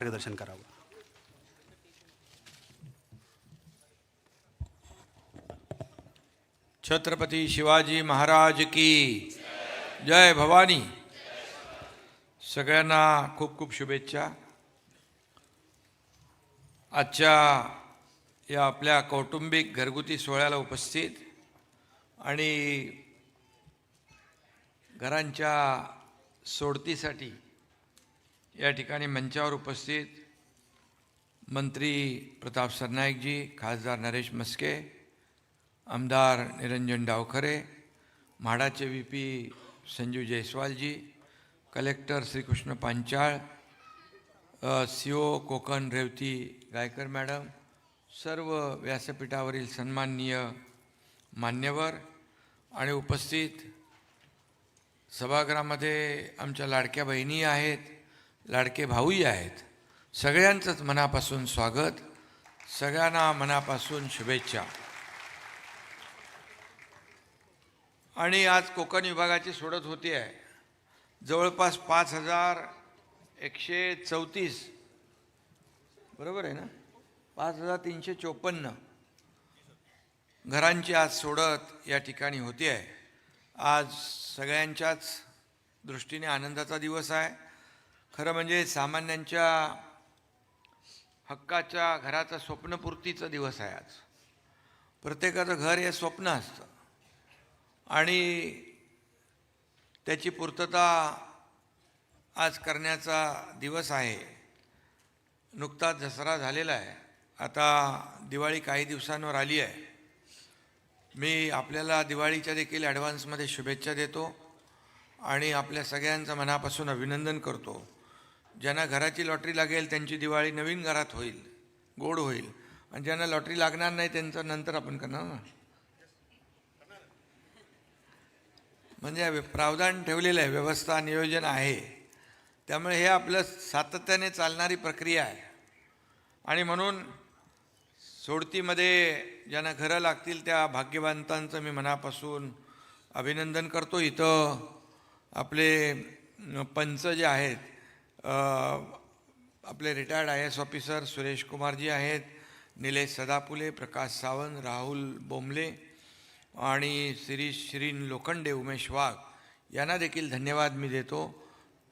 मार्गदर्शन करावं. छत्रपती शिवाजी महाराज की जय भवानी. सगळ्यांना खूप खूप शुभेच्छा. आजच्या या आपल्या कौटुंबिक घरगुती सोहळ्याला उपस्थित आणि घरांच्या सोडतीसाठी या ठिकाणी मंचावर उपस्थित मंत्री प्रताप सरनाईकजी खासदार नरेश मस्के आमदार निरंजन डावखरे म्हाडाचे V P Sanju Jaiswalji collector Shrikrishna Panchal C O Konkan Revati Gaikar madam सर्व व्यासपीठावरील सन्माननीय मान्यवर आणि उपस्थित सभागृहामध्ये आमच्या लाडक्या बहिणी आहेत. लाडके भाऊही आहेत. सगळ्यांचंच मनापासून स्वागत. सगळ्यांना मनापासून शुभेच्छा. आणि आज कोकण विभागाची सोडत होती आहे. जवळपास पाच हजार एकशे चौतीस. बरोबर आहे ना? पाच हजार तीनशे चोपन्न घरांची आज सोडत या ठिकाणी होती आहे. आज सगळ्यांच्याच दृष्टीने आनंदाचा दिवस आहे. खरं म्हणजे सामान्यांच्या हक्काच्या घराचा स्वप्नपूर्तीचा दिवस आहे आज. प्रत्येकाचं घर हे स्वप्न असतं. आणि त्याची पूर्तता आज करण्याचा दिवस आहे. नुकताच दसरा झालेला आहे. आता दिवाळी काही दिवसांवर आली आहे. मी आपल्याला दिवाळीच्या देखील ॲडव्हान्समध्ये शुभेच्छा देतो आणि आपल्या सगळ्यांचं मनापासून अभिनंदन करतो. ज्यांना घराची लॉटरी लागेल त्यांची दिवाळी नवीन घरात होईल गोड होईल. आणि ज्यांना लॉटरी लागणार नाही त्यांचं नंतर आपण करणार ना? म्हणजे प्रावधान ठेवलेलं आहे व्यवस्था नियोजन आहे. त्यामुळे हे आपलं सातत्याने चालणारी प्रक्रिया आहे. आणि म्हणून सोडतीमध्ये ज्यांना घरं लागतील त्या भाग्यवंतांचं मी मनापासून अभिनंदन करतो. इथं आपले पंच जे आहेत आपले retired I S officer Suresh Kumarji आहेत निलेश सदापुले प्रकाश सावंत राहुल बोंबले आणि श्री श्रीन लोखंडे उमेश वाघ. यांना देखील धन्यवाद मी देतो.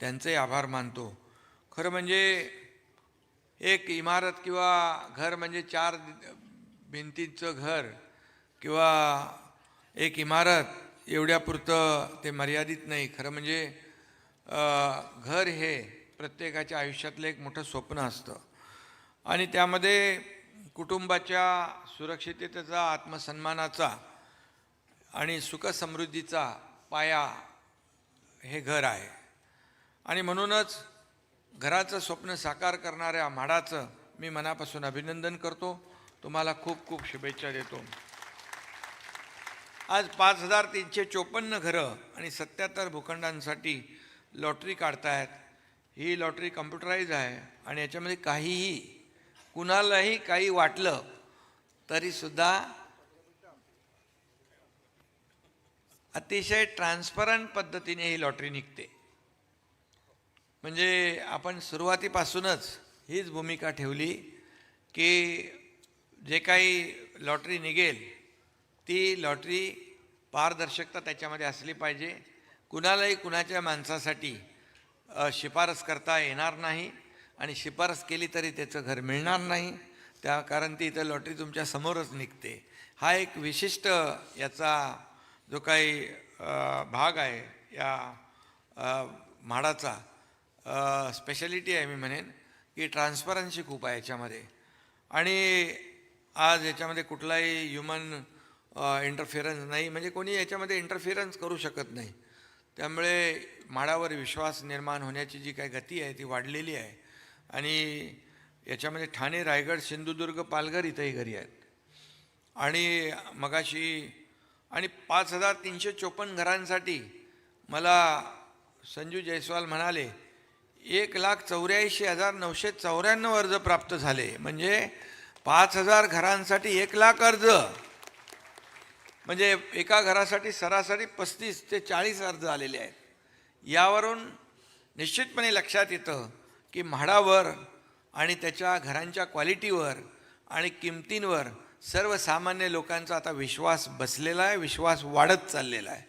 त्यांचे आभार मानतो. खरं म्हणजे एक इमारत किंवा घर म्हणजे चार भिंतींचं घर किंवा एक इमारत एवढ्यापुरतं ते मर्यादित नाही. खरं म्हणजे घर हे प्रत्येकाच्या आयुष्यातलं एक मोठं स्वप्न असतं. आणि त्यामध्ये कुटुंबाच्या सुरक्षिततेचा आत्मसन्मानाचा आणि सुखसमृद्धीचा पाया हे घर आहे. आणि म्हणूनच घराचं स्वप्न साकार करणाऱ्या म्हाडाचं मी मनापासून अभिनंदन करतो. तुम्हाला खूप खूप शुभेच्छा देतो. आज पाच हजार तीनशे चोपन्न घरं आणि सत्याहत्तर भूखंडांसाठी लॉटरी काढतायत. ही लॉटरी कम्प्युटराईज आहे आणि याच्यामध्ये काहीही कुणालाही काही वाटलं तरीसुद्धा अतिशय ट्रान्सपरंट पद्धतीने ही लॉटरी निघते. म्हणजे आपण सुरुवातीपासूनच हीच भूमिका ठेवली की जे काही लॉटरी निघेल ती लॉटरी पारदर्शकता त्याच्यामध्ये असली पाहिजे. कुणालाही कुणाच्या माणसासाठी शिफारस करता येणार नाही आणि शिफारस केली तरी त्याचं घर मिळणार नाही. त्या कारण ती इथं लॉटरी तुमच्या समोरच निघते. हा एक विशिष्ट याचा जो काही भाग आहे या म्हाडाचा स्पेशालिटी आहे मी म्हणेन की ट्रान्सपरन्सी खूप आहे याच्यामध्ये. आणि आज याच्यामध्ये कुठलाही ह्युमन इंटरफिरन्स नाही. म्हणजे कोणी याच्यामध्ये इंटरफिरन्स करू शकत नाही. त्यामुळे माळावर विश्वास निर्माण होण्याची जी काही गती आहे ती वाढलेली आहे. आणि याच्यामध्ये ठाणे रायगड सिंधुदुर्ग पालघर इथंही घरी आहेत. आणि मगाशी आणि पाच हजार तीनशे चोपन्न घरांसाठी मला संजू जयस्वाल म्हणाले एक लाख चौऱ्याऐंशी हजार नऊशे चौऱ्याण्णव अर्ज प्राप्त झाले. म्हणजे पाच हजार घरांसाठी एक लाख अर्ज. म्हणजे एका घरासाठी सरासरी पस्तीस ते चाळीस अर्ज आलेले आहेत. यावरून निश्चितपणे लक्षात येतं की म्हाडावर आणि त्याच्या घरांच्या क्वालिटीवर आणि किमतींवर सर्वसामान्य लोकांचा आता विश्वास बसलेला आहे विश्वास वाढत चाललेला आहे.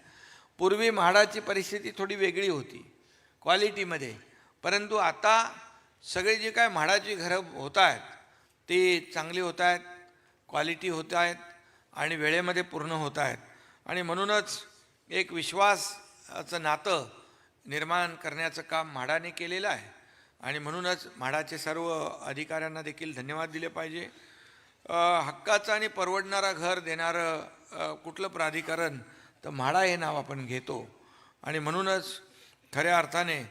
पूर्वी म्हाडाची परिस्थिती थोडी वेगळी होती क्वालिटीमध्ये. परंतु आता सगळे जे काय म्हाडाची घरं होत आहेत ती चांगली होत आहेत क्वालिटी होत आहेत आणि वेळेमध्ये पूर्ण होत आहेत. आणि म्हणूनच एक विश्वासाचं नातं निर्माण करण्याचं काम म्हाडाने केलेलं आहे. आणि म्हणूनच म्हाडाचे सर्व अधिकाऱ्यांना देखील धन्यवाद दिले पाहिजे. हक्काचं आणि परवडणारा घर देणारं कुठलं प्राधिकरण तर म्हाडा हे नाव आपण घेतो. आणि म्हणूनच खऱ्या अर्थाने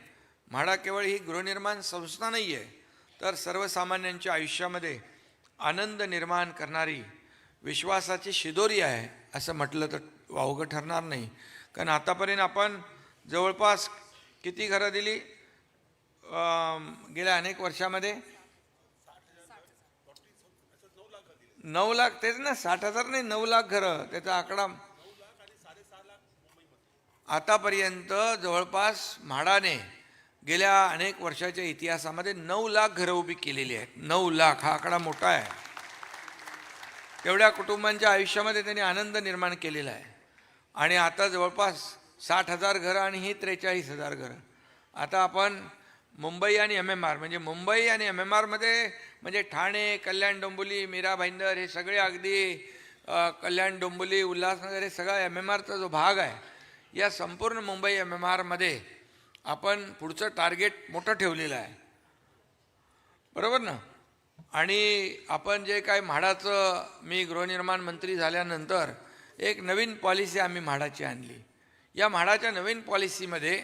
म्हाडा केवळ ही गृहनिर्माण संस्था नाही आहे तर सर्वसामान्यांच्या आयुष्यामध्ये आनंद निर्माण करणारी विश्वासाची शिदोरी आहे असं म्हटलं तर वावगं ठरणार नाही. कारण आतापर्यंत आपण जवळपास किती घरं दिली? गेल्या अनेक वर्षामध्ये? नऊ लाख तेच ना साठ हजार नाही नऊ लाख घरं. त्याचा आकडा आतापर्यंत जवळपास म्हाडाने गेल्या अनेक वर्षाच्या इतिहासामध्ये नऊ लाख घरं उभी केलेली आहेत. नऊ लाख हा आकडा मोठा आहे. तेवढ्या कुटुंबांच्या आयुष्यामध्ये त्यांनी आनंद निर्माण केलेला आहे. आणि आता जवळपास साठ हजार घरं आणि ही त्रेचाळीस हजार घरं. आता आपण मुंबई आणि एम एम आर म्हणजे मुंबई आणि एम एम आरमध्ये म्हणजे ठाणे कल्याण डोंबोली मीरा भाईंदर हे सगळे अगदी कल्याण डोंबोली उल्हासनगर हे सगळा एम एम आरचा जो भाग आहे या संपूर्ण मुंबई एम एम आरमध्ये आपण पुढचं टार्गेट मोठं ठेवलेलं आहे. बरोबर ना? आणि आपण जे काय म्हाडाचं मी गृहनिर्माण मंत्री झाल्यानंतर एक नवीन पॉलिसी आम्ही म्हाडाची आणली. या म्हाडाच्या नवीन पॉलिसीमध्ये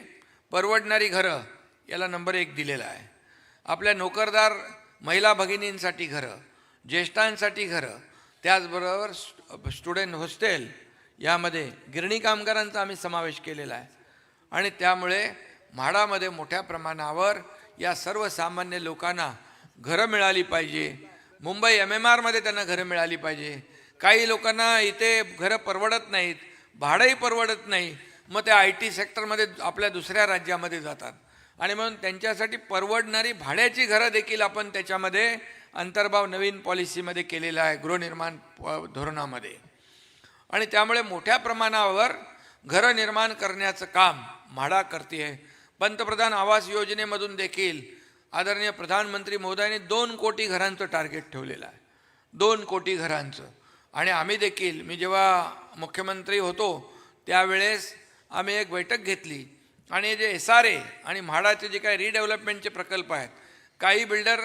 परवडणारी घरं याला नंबर एक दिलेला आहे. आपल्या नोकरदार महिला भगिनींसाठी घरं ज्येष्ठांसाठी घरं त्याचबरोबर स्टु- स्टुडंट हॉस्टेल यामध्ये गिरणी कामगारांचा आम्ही समावेश केलेला आहे. आणि त्यामुळे म्हाडामध्ये मोठ्या प्रमाणावर या सर्वसामान्य लोकांना घरं मिळाली पाहिजे. मुंबई एम एम आरमध्ये त्यांना घरं मिळाली पाहिजे. काही लोकांना इथे घरं परवडत नाहीत भाडंही परवडत नाही. मग ते आय टी सेक्टरमध्ये आपल्या दुसऱ्या राज्यामध्ये जातात. आणि म्हणून त्यांच्यासाठी परवडणारी भाड्याची घरं देखील आपण त्याच्यामध्ये अंतर्भाव नवीन पॉलिसीमध्ये केलेला आहे गृहनिर्माण प- धोरणामध्ये. आणि त्यामुळे मोठ्या प्रमाणावर घरं निर्माण करण्याचं काम म्हाडा करते पंतप्रधान आवास योजनेमधून देखील आदरणीय प्रधानमंत्री मोदयांनी दोन कोटी घरांचं टार्गेट ठेवलेलं आहे. दोन कोटी घरांचं. आणि आम्ही देखील मी जेव्हा मुख्यमंत्री होतो त्यावेळेस आम्ही एक बैठक घेतली. आणि जे एस आर ए आणि म्हाडाचे जे काही रिडेव्हलपमेंटचे प्रकल्प आहेत काही बिल्डर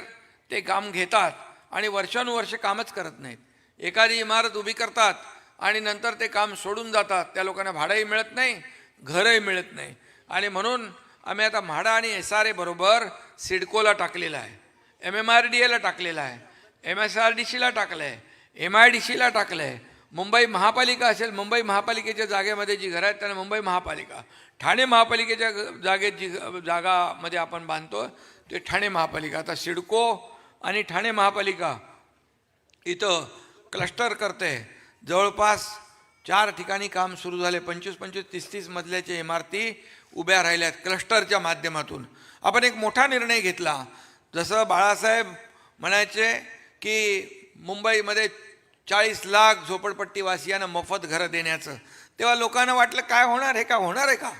ते काम घेतात आणि वर्षानुवर्ष कामच करत नाहीत. एखादी इमारत उभी करतात आणि नंतर ते काम सोडून जातात. त्या लोकांना भाडंही मिळत नाही घरही मिळत नाही. आणि म्हणून आम्ही आता म्हाडा आणि एस आर ए बरोबर सिडकोला टाकलेला आहे. एम एम आर डी एला टाकलेला आहे. एम एस आर डी सीला टाकलं आहे एम आय डी सीला टाकलं आहे मुंबई महापालिका असेल मुंबई महापालिकेच्या जागेमध्ये जी घरं आहेत त्यांना मुंबई महापालिका. ठाणे महापालिकेच्या जागेत जी जागामध्ये आपण बांधतो ते ठाणे महापालिका. आता सिडको आणि ठाणे महापालिका इथं क्लस्टर करते. जवळपास चार ठिकाणी काम सुरू झाले. पंचवीस पंचवीस तीस तीस मजल्याच्या इमारती उभ्या राहिल्यात क्लस्टरच्या माध्यमातून. आपण एक मोठा निर्णय घेतला. जसं बाळासाहेब म्हणायचे की मुंबईमध्ये चाळीस लाख झोपडपट्टीवासियांना मोफत घरं देण्याचं. तेव्हा लोकांना वाटलं काय होणार हे का? होणार आहे का?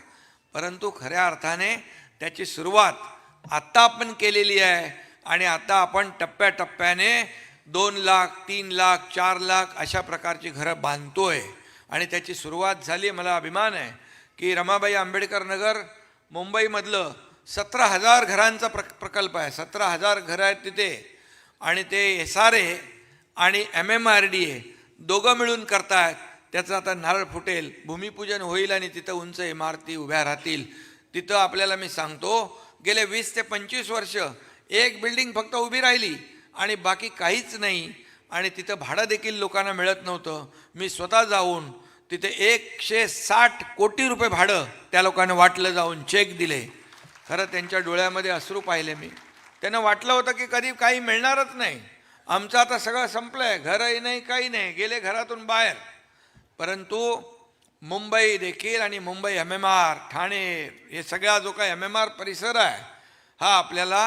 परंतु खऱ्या अर्थाने त्याची सुरुवात आत्ता आपण केलेली आहे आणि आता आपण टप्प्याटप्प्याने दोन लाख तीन लाख चार लाख अशा प्रकारची घरं बांधतोय. आणि त्याची सुरुवात झाली मला अभिमान आहे. की रमाबाई आंबेडकर नगर मुंबईमधलं सतरा हजार घरांचा प्र प्रकल्प आहे. सतरा हजार घरं आहेत तिथे. आणि ते एस आर ए आणि M M R D A दोघं मिळून करतायत. त्याचं आता नारळ फुटेल भूमिपूजन होईल आणि तिथं उंच इमारती उभ्या राहतील. तिथं आपल्याला मी सांगतो गेले वीस ते पंचवीस वर्ष एक बिल्डिंग फक्त उभी राहिली आणि बाकी काहीच नाही. आणि तिथं भाडं देखील लोकांना मिळत नव्हतं. मी स्वतः जाऊन तिथे एकशे साठ कोटी रुपये भाडं त्या लोकांना वाटलं जाऊन चेक दिले. खरं त्यांच्या डोळ्यामध्ये अश्रू पाहिले मी. त्यांना वाटलं होतं की कधी काही मिळणारच नाही. आमचं आता सगळं संपलं आहे घरही नाही काही नाही. गेले घरातून बाहेर. परंतु मुंबई देखील आणि Mumbai M M R Thane हे सगळा जो काही एम एम आर परिसर आहे हा आपल्याला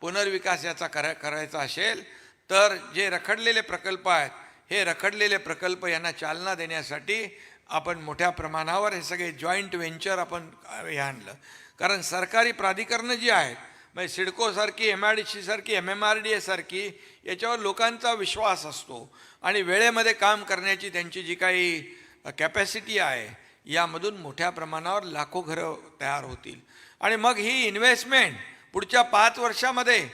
पुनर्विकास याचा करा करायचा असेल तर जे रखडलेले प्रकल्प आहेत हे रखडलेले प्रकल्प यांना चालना देण्यासाठी आपण मोठ्या प्रमाणावर हे सगळे जॉईंट व्हेंचर आपण हे आणलं. कारण सरकारी प्राधिकरणं जी आहेत म्हणजे सिडकोसारखी एम आय डी सीसारखी एम एम आर डी एसारखी याच्यावर लोकांचा विश्वास असतो. आणि वेळेमध्ये काम करण्याची त्यांची जी काही कॅपॅसिटी आहे यामधून मोठ्या प्रमाणावर लाखो घरं तयार होतील. आणि मग ही इन्व्हेस्टमेंट पुढच्या पाच वर्षामध्ये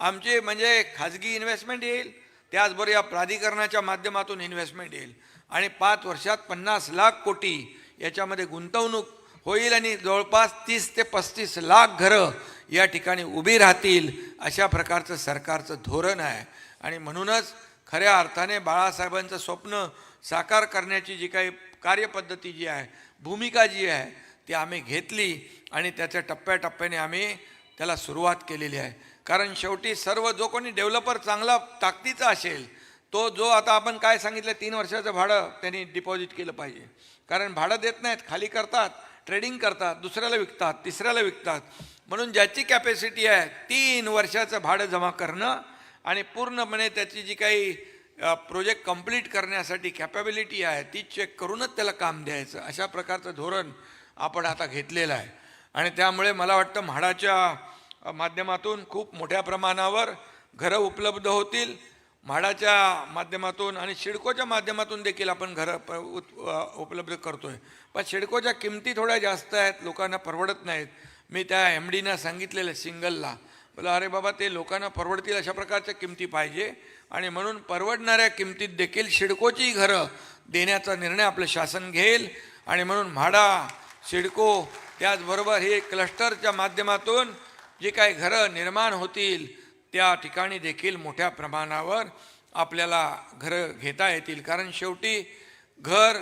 आमची म्हणजे खाजगी इन्व्हेस्टमेंट येईल त्याचबरोबर या प्राधिकरणाच्या माध्यमातून इन्व्हेस्टमेंट येईल. आणि पाच वर्षात पन्नास लाख कोटी याच्यामध्ये गुंतवणूक होईल आणि जवळपास तीस ते पस्तीस लाख घरं या ठिकाणी उभी राहतील अशा प्रकारचं सरकारचं धोरण आहे. आणि म्हणूनच खऱ्या अर्थाने बाळासाहेबांचं स्वप्न साकार करण्याची जी काही कार्यपद्धती जी आहे भूमिका जी आहे ती आम्ही घेतली आणि त्याच्या टप्प्याटप्प्याने आम्ही त्याला सुरुवात केलेली आहे. कारण शेवटी सर्व जो कोणी डेव्हलपर चांगला ताकदीचा असेल तो जो आता आपण काय सांगितलं तीन वर्षाचं भाडं त्यांनी डिपॉझिट केलं पाहिजे. कारण भाडं देत नाहीत खाली करतात ट्रेडिंग करतात दुसऱ्याला विकतात तिसऱ्याला विकतात. म्हणून ज्याची कॅपॅसिटी आहे तीन वर्षाचं भाडं जमा करणं आणि पूर्णपणे त्याची जी काही प्रोजेक्ट कंप्लीट करण्यासाठी कॅपॅबिलिटी आहे ती चेक करूनच त्याला काम द्यायचं. अशा प्रकारचं धोरण आपण आता घेतलेलं आहे. आणि त्यामुळे मला वाटतं म्हाडाच्या माध्यमातून खूप मोठ्या प्रमाणावर घरं उपलब्ध होतील. म्हाडाच्या माध्यमातून आणि शिडकोच्या माध्यमातून देखील आपण घरं प उपलब्ध करतो आहे पण शिडकोच्या किमती थोड्या जास्त आहेत लोकांना परवडत नाहीत. मी त्या एम डीनं सांगितलेलं सिंगलला. बोला अरे बाबा ते लोकांना परवडतील अशा प्रकारच्या किमती पाहिजे. आणि म्हणून परवडणाऱ्या किमतीत देखील शिडकोची घरं देण्याचा निर्णय आपलं शासन घेईल. आणि म्हणून म्हाडा शिडको त्याचबरोबर हे क्लस्टरच्या माध्यमातून जे काही घरं निर्माण होतील त्या ठिकाणी देखील मोठ्या प्रमाणावर आपल्याला घरं घेता येतील. कारण शेवटी घर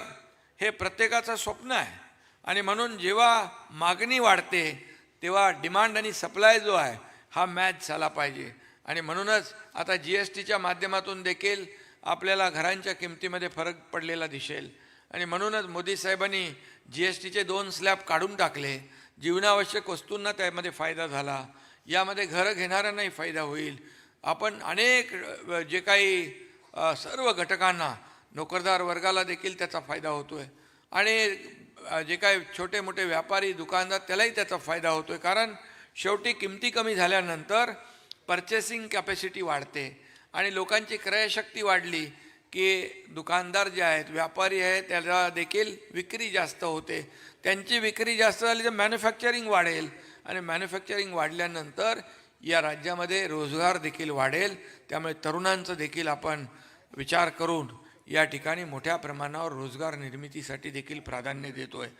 हे प्रत्येकाचं स्वप्न आहे. आणि म्हणून जेव्हा मागणी वाढते तेव्हा डिमांड आणि सप्लाय जो आहे हा मॅच झाला पाहिजे. आणि म्हणूनच आता जी एस टीच्या माध्यमातून देखील आपल्याला घरांच्या किमतीमध्ये फरक पडलेला दिसेल. आणि म्हणूनच मोदी साहेबांनी जी एस टीचे दोन स्लॅब काढून टाकले. जीवनावश्यक वस्तूंना त्यामध्ये फायदा झाला. यामध्ये घरं घेणाऱ्यांनाही फायदा होईल. आपण अनेक जे काही सर्व घटकांना नोकरदार वर्गाला देखील त्याचा फायदा होतो आहे आणि जे काही छोटे मोठे व्यापारी दुकानदार त्यालाही त्याचा फायदा होतो आहे कारण शेवटी किमती कमी झाल्यानंतर पर्चेसिंग कॅपॅसिटी वाढते. आणि लोकांची क्रयशक्ती वाढली की दुकानदार जे आहेत व्यापारी आहेत त्याला देखील विक्री जास्त होते. त्यांची विक्री जास्त झाली तर मॅन्युफॅक्चरिंग वाढेल. आणि मॅन्युफॅक्चरिंग वाढल्यानंतर या राज्यामध्ये रोजगार देखील वाढेल. त्यामुळे तरुणांचं देखील आपण विचार करून या ठिकाणी मोठ्या प्रमाणावर रोजगार निर्मितीसाठी देखील प्राधान्य देतो आहे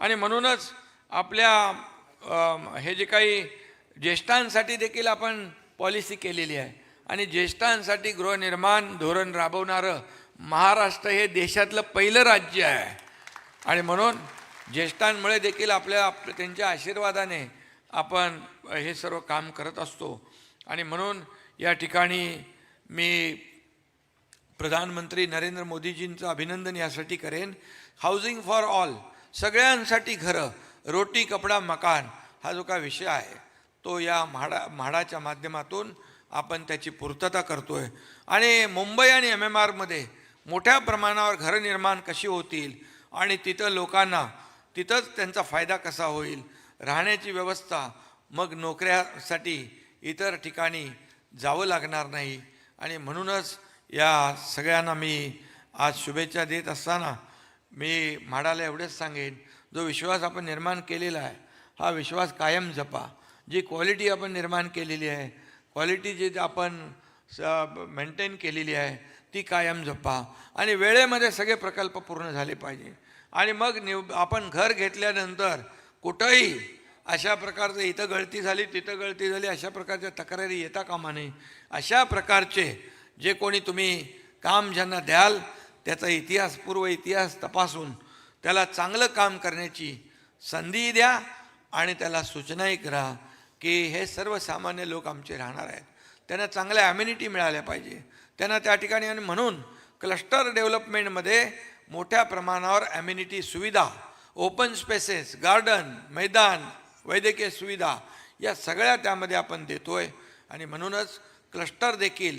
आणि म्हणूनच आपल्या हे जे काही ज्येष्ठांसाठी देखील आपण पॉलिसी केलेली आहे. आणि ज्येष्ठांसाठी गृहनिर्माण धोरण राबवणारं महाराष्ट्र हे देशातलं पहिलं राज्य आहे. आणि म्हणून ज्येष्ठांमुळे देखील आपल्या आप त्यांच्या आशीर्वादाने आपण हे सर्व काम करत असतो. आणि म्हणून या ठिकाणी मी प्रधानमंत्री नरेंद्र मोदीजींचं अभिनंदन यासाठी करेन. हाऊसिंग फॉर ऑल सगळ्यांसाठी घरं रोटी कपडा मकान हा जो काय विषय आहे तो या म्हाडा म्हाडाच्या माध्यमातून आपण त्याची पूर्तता करतो आहे आणि मुंबई आणि एम एम आरमध्ये मोठ्या प्रमाणावर घरं निर्माण कशी होतील आणि तिथं लोकांना तिथंच त्यांचा फायदा कसा होईल? राहण्याची व्यवस्था मग नोकऱ्यासाठी इतर ठिकाणी जावं लागणार नाही. आणि म्हणूनच या सगळ्यांना मी आज शुभेच्छा देत असताना मी म्हाडाला एवढंच सांगेन जो विश्वास आपण निर्माण केलेला आहे हा विश्वास कायम जपा. जी क्वालिटी आपण निर्माण केलेली आहे क्वालिटी जी आपण स मेंटेन केलेली आहे ती कायम जपा. आणि वेळेमध्ये सगळे प्रकल्प पूर्ण झाले पाहिजे. आणि मग निव आपण घर घेतल्यानंतर कुठंही अशा प्रकारचं इथं गळती झाली तिथं गळती झाली अशा प्रकारच्या तक्रारी येता कामा नये. अशा प्रकारचे जे कोणी तुम्ही काम ज्यांना द्याल त्याचा इतिहास पूर्व इतिहास तपासून त्याला चांगलं काम करण्याची संधी द्या आणि त्याला सूचनाही करा की हे सर्वसामान्य लोक आमचे राहणार आहेत. त्यांना चांगल्या ॲम्युनिटी मिळाल्या पाहिजे. त्यांना त्या ठिकाणी आणि म्हणून क्लस्टर डेव्हलपमेंटमध्ये मोठ्या प्रमाणावर ॲम्युनिटी सुविधा ओपन स्पेसेस गार्डन मैदान वैद्यकीय सुविधा या सगळ्या त्यामध्ये आपण देतो आहे आणि म्हणूनच क्लस्टर देखील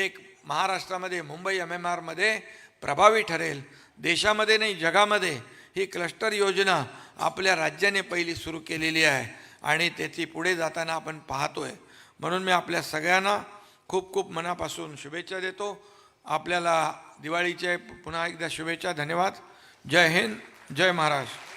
एक महाराष्ट्रामध्ये मुंबई एम एम आरमध्ये प्रभावी ठरेल. देशामध्ये नाही जगामध्ये ही क्लस्टर योजना आपल्या राज्याने पहिली सुरू केलेली आहे. आणि त्याची पुढे जाताना आपण पाहतो आहे म्हणून मी आपल्या सगळ्यांना खूप खूप मनापासून शुभेच्छा देतो. आपल्याला दिवाळीचे पुन्हा एकदा शुभेच्छा धन्यवाद. जय हिंद जय महाराष्ट्र.